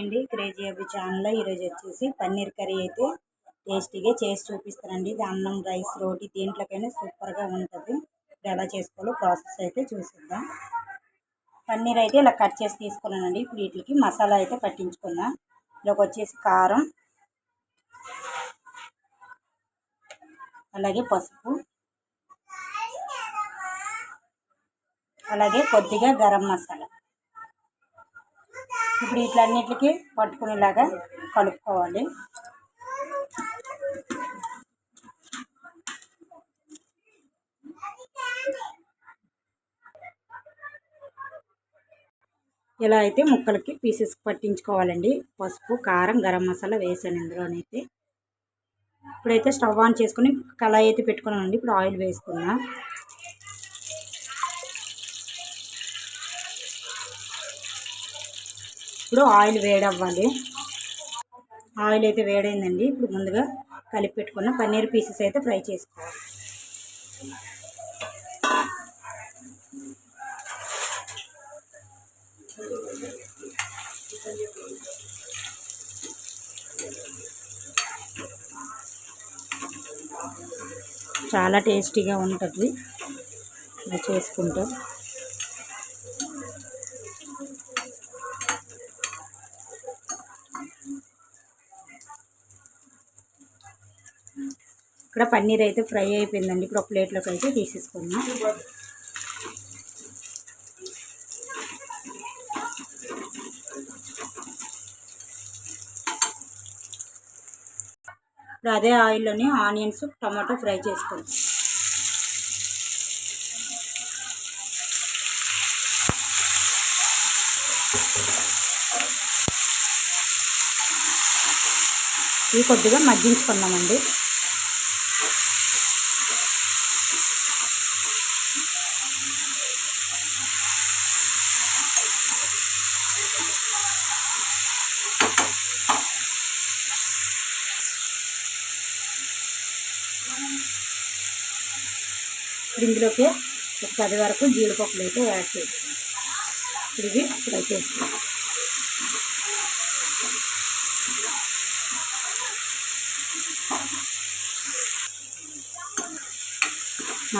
అండి. క్రేజీ అబ్బి ఛానల్లో ఈరోజు వచ్చేసి పన్నీర్ కర్రీ అయితే టేస్టీగా చేసి చూపిస్తానండి. ఇది అన్నం రైస్ రోటీ దీంట్లోకైనా సూపర్గా ఉంటుంది. ఇప్పుడు ఎలా చేసుకోవాలో ప్రాసెస్ అయితే చూసిద్దాం. పన్నీర్ అయితే ఇలా కట్ చేసి తీసుకున్నానండి. ఇప్పుడు వీటికి మసాలా అయితే పట్టించుకుందాం. ఇలాగ వచ్చేసి కారం అలాగే పసుపు అలాగే కొద్దిగా గరం మసాలా. ఇప్పుడు వీటిలన్నిటికీ పట్టుకునేలాగా కలుపుకోవాలి. ఇలా అయితే ముక్కలకి పీసెస్ పట్టించుకోవాలండి. పసుపు కారం గరం మసాలా వేసాను ఇందులోనైతే. ఇప్పుడైతే స్టవ్ ఆన్ చేసుకుని కళాయి అయితే పెట్టుకున్నానండి. ఇప్పుడు ఆయిల్ వేసుకున్నా. ఇప్పుడు ఆయిల్ వేడవ్వాలి. ఆయిల్ అయితే వేడైందండి. ఇప్పుడు ముందుగా కలిపి పెట్టుకున్న పన్నీర్ పీసెస్ అయితే ఫ్రై చేసుకోవాలి. చాలా టేస్టీగా ఉంటుంది. ఇలా చేసుకుంటాం. ఇక్కడ పన్నీర్ అయితే ఫ్రై అయిపోయిందండి. ఇప్పుడు ఒక ప్లేట్లోకి అయితే తీసేసుకుందాం. ఇప్పుడు అదే ఆయిల్లోని ఆనియన్స్ టమాటో ఫ్రై చేసుకోండి ఇవి కొద్దిగా ఇందులోకి ఒక పది వరకు జీడిపప్పులు అయితే యాడ్ చేస్తాం ఇవి ఫ్రై చేస్తాం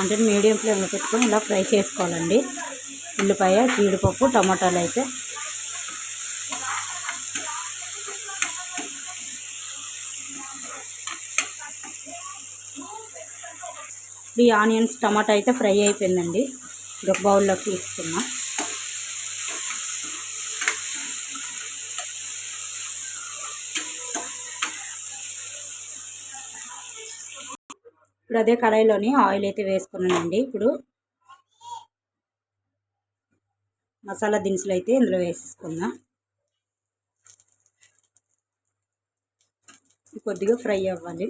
అంటే మీడియం ఫ్లేమ్లో పెట్టుకొని ఇలా ఫ్రై చేసుకోవాలండి. ఉల్లిపాయ జీడిపప్పు టమాటాలు అయితే ఈ ఆనియన్స్ టమాటా అయితే ఫ్రై అయిపోయిందండి. ఇది ఒక బౌల్లోకి తీసుకున్నా. ఇప్పుడు అదే కడాయిలోని ఆయిల్ అయితే వేసుకున్నానండి. ఇప్పుడు మసాలా దినుసులు అయితే ఇందులో వేసేసుకుందాం. కొద్దిగా ఫ్రై అవ్వాలి.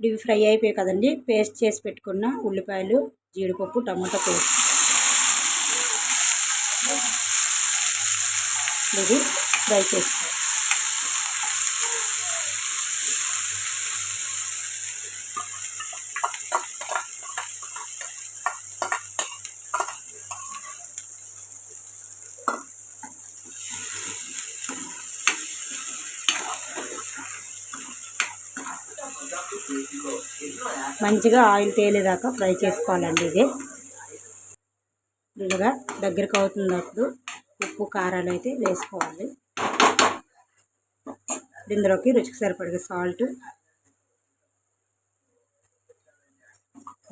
ఇవి ఫ్రై అయిపోయాయి కదండి. పేస్ట్ చేసి పెట్టుకున్న ఉల్లిపాయలు జీడిపప్పు టమాటా పేస్ట్. ఇది ఫ్రై చేసుకో మంచిగా ఆయిల్ తేలేదాకా ఫ్రై చేసుకోవాలండి ఇది. ముందుగా దగ్గరకు అవుతున్నప్పుడు ఉప్పు కారాలు అయితే వేసుకోవాలి. ఇందులోకి రుచికి సరిపడే సాల్ట్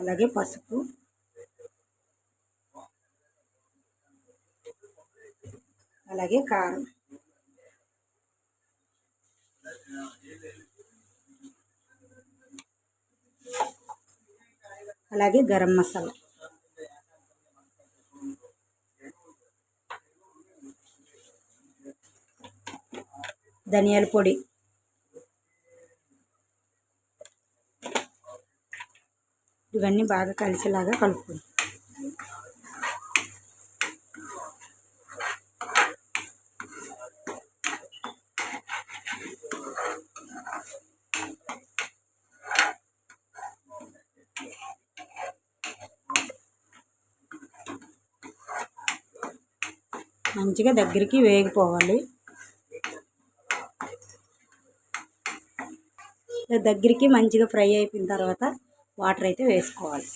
అలాగే పసుపు అలాగే కారం. అలాగే గరం మసాలా. ధనియాల పొడి. ఇవన్నీ బాగా కలిసేలాగా కలుపుకుందాం మంచిగా దగ్గరికి వేగిపోవాలి. దగ్గరికి మంచిగా ఫ్రై అయిపోయిన తర్వాత వాటర్ అయితే వేసుకోవాలి.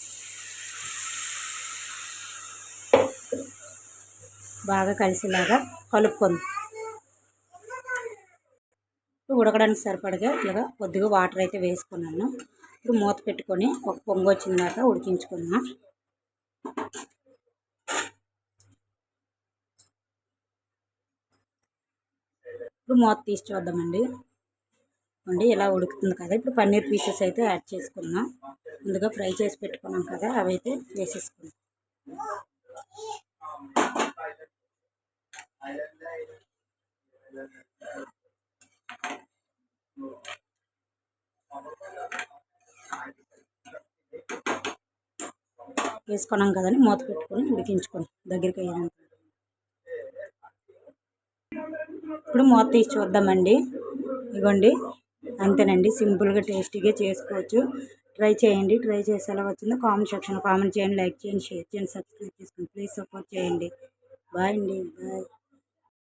బాగా కలిసేలాగా కలుపుకుంది ఇప్పుడు ఉడకడానికి సరిపడగా ఇలాగా కొద్దిగా వాటర్ అయితే వేసుకున్నాను. ఇప్పుడు మూత పెట్టుకొని ఒక పొంగు వచ్చిన దాకా ఉడికించుకున్నాను ఇప్పుడు మూత తీసి చూద్దామండి అండి ఇలా ఉడుకుతుంది కదా. ఇప్పుడు పన్నీర్ పీసెస్ అయితే యాడ్ చేసుకుందాం ముందుగా ఫ్రై చేసి పెట్టుకున్నాం కదా అవి అయితే వేసేసుకుందాం వేసుకున్నాం కదండి మూత పెట్టుకొని ఉడికించుకొని దగ్గరికి అయ్యాక ఇప్పుడు మూత తీసి చూద్దామండి. ఇగోండి. అంతేనండి. సింపుల్గా టేస్టీగా చేసుకోవచ్చు. ట్రై చేయండి. ట్రై చేసి ఎలా వచ్చిందో కామెంట్ సెక్షన్ కామెంట్ చేయండి. లైక్ చేయండి షేర్ చేయండి సబ్స్క్రైబ్ చేసుకోండి. ప్లీజ్ సపోర్ట్ చేయండి. బాయ్ అండి. బాయ్.